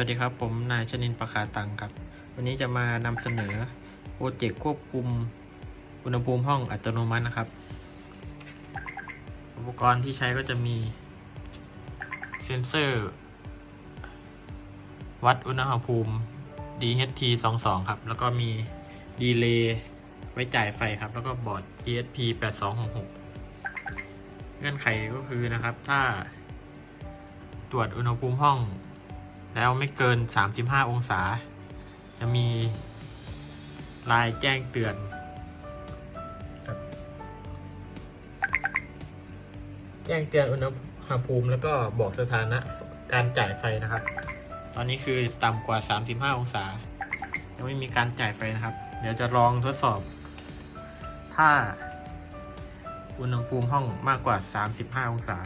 วัสดีครับ ผมนายชนินประคาตังครับ วันนี้จะมานำเสนอโปรเจกต์ควบคุมอุณหภูมิห้องอัตโนมัตินะครับ อุปกรณ์ที่ใช้ก็จะมีเซนเซอร์ วัดอุณหภูมิ DHT 22ครับ แล้วก็มีดีเลย์ไว้จ่ายไฟครับ แล้วก็บอร์ด ESP 8266 เงื่อนไขก็คือนะครับ ถ้าตรวจอุณหภูมิห้อง แล้วไม่เกิน 35 องศา จะมีลายแจ้งเตือน แจ้งเตือนอุณหภูมิแล้วก็บอกสถานะการจ่ายไฟนะครับ ตอนนี้คือต่ำกว่า 35 องศา ยังไม่มีการจ่ายไฟนะครับ เดี๋ยวจะลองทดสอบ ถ้าอุณหภูมิห้องมากกว่า 35 องศา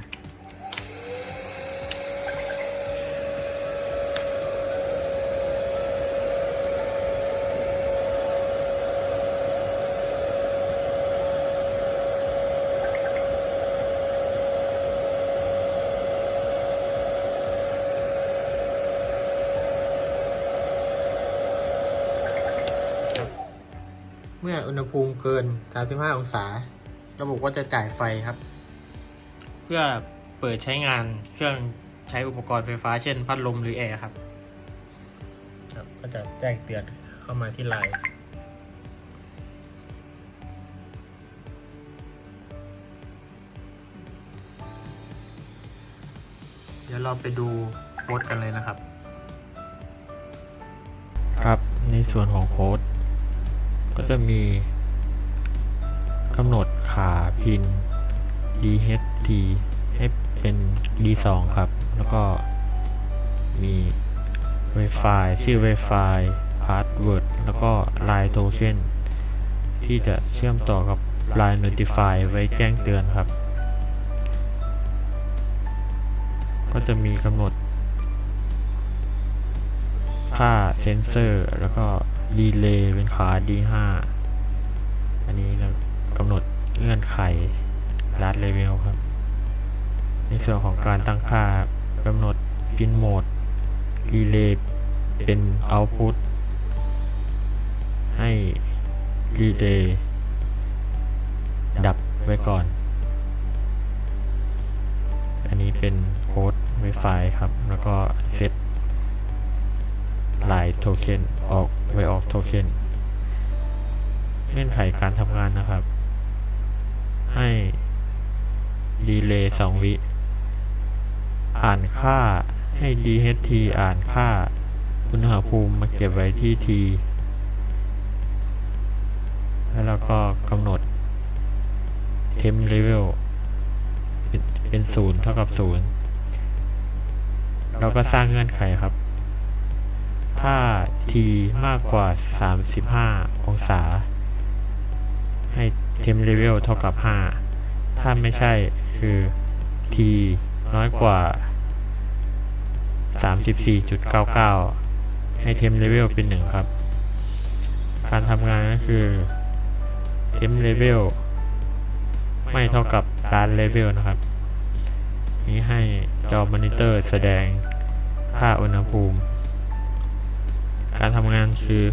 เมื่ออุณหภูมิเกิน 35 องศา ระบบก็จะจ่ายไฟครับ เพื่อเปิดใช้งานเครื่องใช้อุปกรณ์ไฟฟ้าเช่น พัดลมหรือแอร์ครับครับ ก็จะแจ้งเตือนเข้ามาที่ไลน์เดี๋ยวเราไปดูโค้ดกันเลยนะครับ ครับในส่วนของโค้ด ก็จะมีกำหนดขาพิน DHT ให้เป็น D2 ครับ แล้วก็มี Wi-Fi ชื่อ Wi-Fi Password แล้วก็ Line Token ที่จะเชื่อมต่อกับ Line Notify ไว้แจ้งเตือนครับ ก็จะมีกำหนดค่าเซนเซอร์แล้วก็ ดีเลย์เป็นขา D5 อันนี้กำหนดเงื่อนไขรัดเลเวลครับ ในส่วนของการตั้งค่ากำหนดพินโหมดรีเลย์เป็น Output ให้รีเลย์ดับไว้ก่อน อันนี้เป็นโค้ด Wi-Fi ครับ แล้วก็เซตลายโทเค็นออก ไวออกโทเค็นเงื่อนไขการทำงานนะครับ ให้ดีเลย์2วิ อ่านค่าให้ DHT อ่านค่า อุณหภูมิมาเก็บไว้ที่ T แล้วเราก็กำหนด temp level เป็นเป็นศูนย์เท่ากับศูนย์เราก็สร้างเงื่อนไขครับ ถ้า t มากกว่า 35 องศา ให้ temp level เท่ากับ 5 ถ้าไม่ใช่คือ t น้อยกว่า 34.99 ให้ temp level เป็น 1 ครับ การทำงานก็คือ temp level ไม่เท่ากับ start level นะครับ นี้ให้จอมอนิเตอร์แสดงค่าอุณหภูมิ การทำงานคือ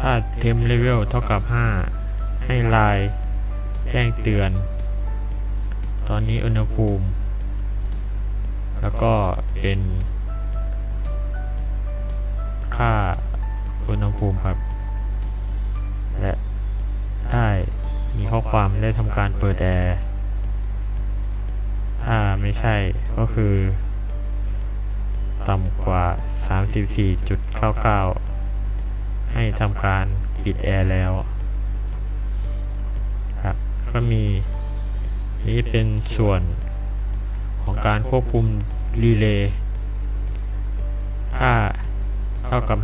ถ้า temp level เท่ากับ 5 ให้ไลน์แจ้งเตือน ตอนนี้อุณหภูมิ แล้วก็เป็น ค่าอุณหภูมิครับ และได้มีข้อความได้ทำการเปิดแอร์ถ้าไม่ใช่ก็คือ ต่ำกว่า 34.99 ให้ทำการปิดแอร์แล้วครับก็มีนี้เป็นส่วนของการควบคุมรีเลย์ถ้าเท่ากับ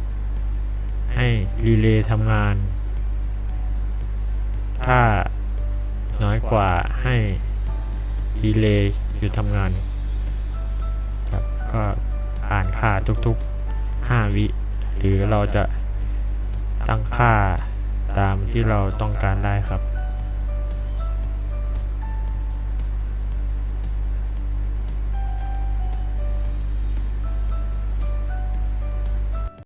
5 ให้รีเลย์ทำงาน ถ้าน้อยกว่าให้รีเลย์หยุดทำงานครับก็ อ่านค่าทุกๆ 5 วิ หรือเราจะตั้งค่าตามที่เราต้องการได้ครับ